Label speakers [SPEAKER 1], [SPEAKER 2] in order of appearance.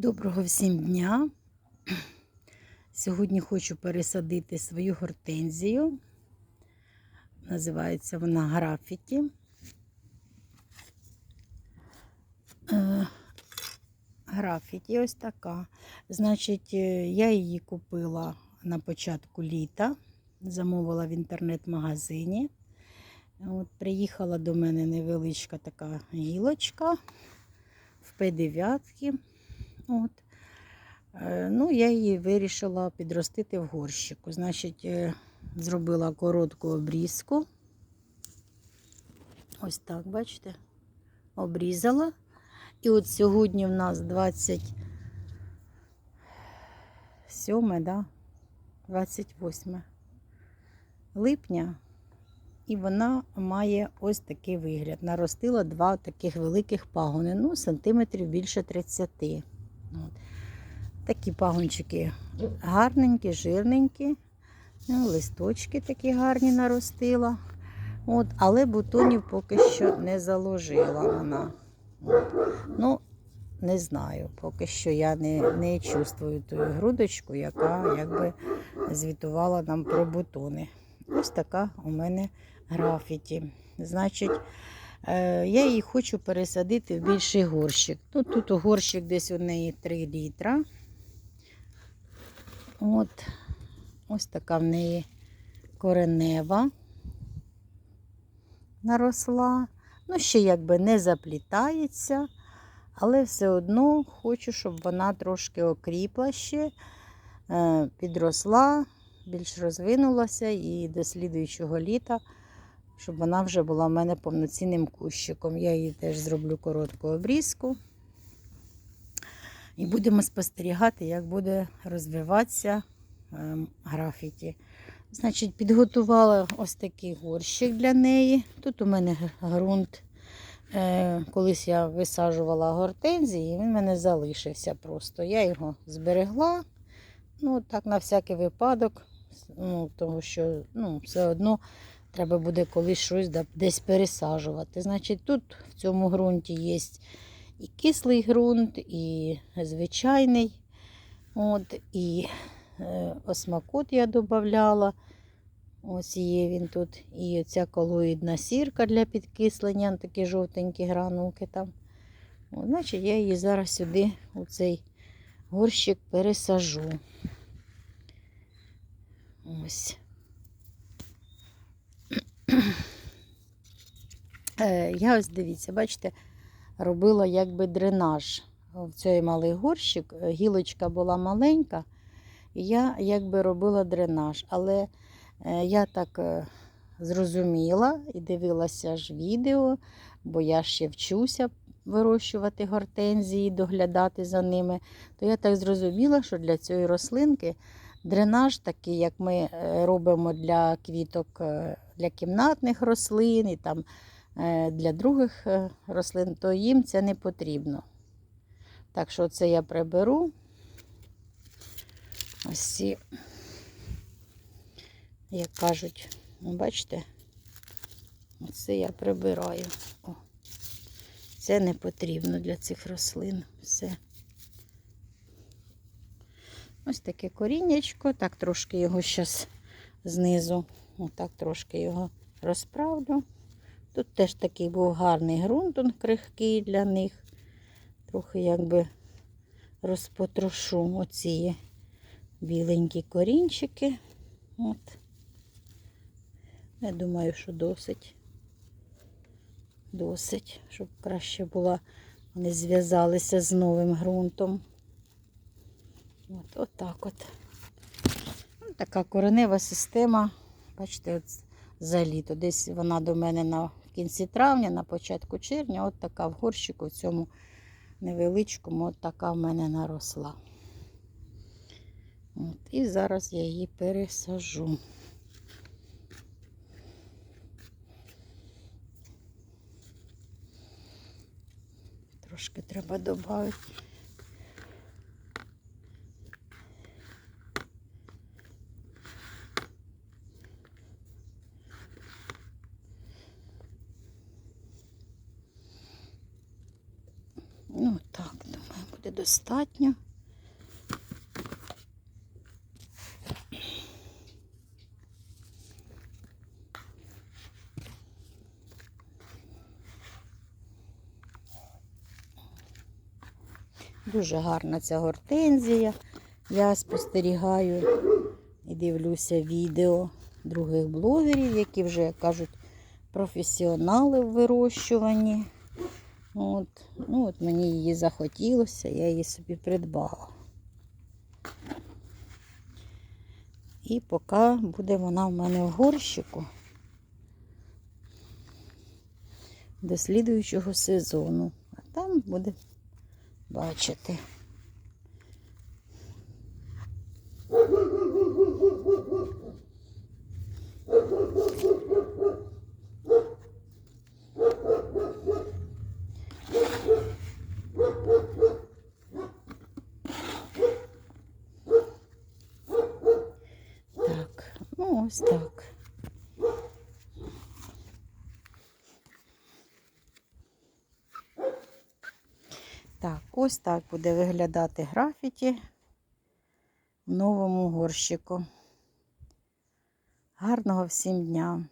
[SPEAKER 1] Доброго всім дня. Сьогодні хочу пересадити свою гортензію. Називається вона графіті. Е, Графіті ось така. Значить, е, я її купила на початку літа, замовила в інтернет-магазині. От, приїхала до мене невеличка така гілочка в П9. От. Е, Ну, я її вирішила підростити в горщику. Значить, е, зробила коротку обрізку. Ось так, бачите? Обрізала. І от сьогодні в нас 27, да? 28 липня. І вона має ось такий вигляд. Наростила два таких великих пагони, ну, сантиметрів більше 30. От. Такі пагончики гарненькі, жирненькі. Ну, листочки такі гарні наростила. От, але бутонів поки що не заложила вона. От. Ну, не знаю, поки що я не, не чувствую ту грудочку, яка якби звітувала нам про бутони. Ось така у мене графіті. Значить, я її хочу пересадити в більший горщик. Ну, тут у горщик десь у неї 3 літра. От, ось така в неї коренева наросла. Ну, ще якби не заплітається, але все одно хочу, щоб вона трошки окріпла ще, е, підросла, більш розвинулася і до слідуючого літа, щоб вона вже була в мене повноцінним кущиком. Я її теж зроблю коротку обрізку. І будемо спостерігати, як буде розвиватися ем, графіті. Значить, підготувала ось такий горщик для неї. Тут у мене ґрунт. Е, колись я висаджувала гортензії, і він в мене залишився просто. Я його зберегла. Ну, так, на всякий випадок, ну, тому що ну, все одно треба буде колись щось десь пересаджувати. Значить, тут в цьому ґрунті є і кислий ґрунт, і звичайний. От, і е, осмакот я додавала. Ось є він тут. І оця колоїдна сірка для підкислення, такі жовтенькі гранулки там. От, значить, я її зараз сюди, у цей горщик, пересажу. Ось. Е, Я ось дивіться, бачите, робила якби дренаж в цей малий горщик. Е, Гілочка була маленька, і я якби робила дренаж. Але е, я так зрозуміла і дивилася ж відео, бо я ще вчуся вирощувати гортензії, доглядати за ними. То я так зрозуміла, що для цієї рослинки дренаж, такий, як ми робимо для квіток для кімнатних рослин і там е, для других е, рослин, то їм це не потрібно. Так що це я приберу. Ось ці, як кажуть, ну, бачите, це я прибираю. О, це не потрібно для цих рослин. Все. Ось таке коріннячко, так трошки його зараз знизу, отак трошки його розправлю. Тут теж такий був гарний ґрунт, он крихкий для них. Трохи якби розпотрошу оці біленькі корінчики. От. Я думаю, що досить. Досить, щоб краще була, вони зв'язалися з новим ґрунтом. От, от так от. Ну, така коренева система. Бачите, от за. Десь вона до мене на кінці травня, на початку червня, от така в горщику, в цьому невеличкому, от така в мене наросла. От, і зараз я її пересажу. Трошки треба додати. Буде достатньо. Дуже гарна ця гортензія. Я спостерігаю і дивлюся відео других блогерів, які вже кажуть професіонали в вирощуванні. От. Ну, от мені її захотілося, я її собі придбала. І поки буде вона в мене в горщику до слідуючого сезону. А там буде бачити. Так, ну ось так. Так, ось так буде виглядати графіті в новому горщику. Гарного всім дня!